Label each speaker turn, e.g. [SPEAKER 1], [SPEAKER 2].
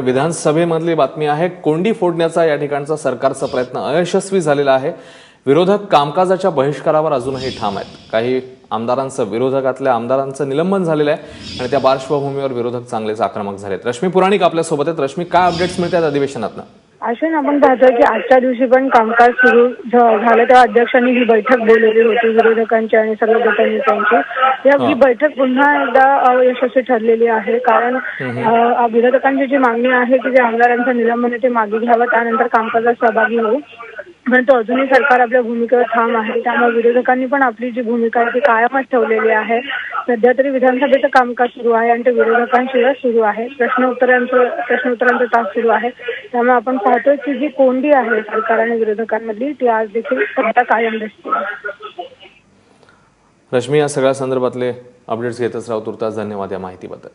[SPEAKER 1] विधानसभेमधली बातमी आहे कोंडी फोडण्याचा या ठिकाणचा सरकारचा प्रयत्न अयशस्वी झालेला आहे. विरोधक कामकाजाच्या बहिष्कारावर अजूनही ठाम आहेत. काही आमदारांचं विरोधकातल्या आमदारांचं निलंबन झालेलं आहे आणि त्या पार्श्वभूमीवर विरोधक चांगलेच आक्रमक झालेत. रश्मी पुराणिक आपल्यासोबत आहेत. रश्मी काय अपडेट्स मिळतात अधिवेशनातनं?
[SPEAKER 2] अश्विन आपण पाहतोय की आजच्या दिवशी पण कामकाज सुरू झालं. तेव्हा अध्यक्षांनी ही बैठक बोलवली होती विरोधकांची आणि सर्व गटनेत्यांची. या ही. बैठक पुन्हा एकदा यशस्वी ठरलेली आहे. कारण विरोधकांची जी मागणी आहे की जे आमदारांचं निलंबन आहे ते मागे घ्यावं. त्यानंतर कामकाजात सहभागी होऊ. परंतु अजूनही सरकार आपल्या भूमिकेवर ठाम आहे. त्यामुळे विरोधकांनी पण आपली जी भूमिका आहे ती कायमच ठेवलेली आहे. सध्या तरी विधानसभेचं कामकाज सुरू आहे आणि ते विरोधकांशिवाय सुरू आहे. प्रश्न उत्तरांचं प्रश्न उत्तरांचा तास सुरू आहे. त्यामुळे आपण पाहतोय की जी कोंडी आहे सरकार आणि विरोधकांमधली ती आज देखील सध्या कायम दिसते
[SPEAKER 1] रश्मी या सगळ्या संदर्भातले अपडेट्स घेतच राहू तुर्तास धन्यवाद या माहितीबद्दल.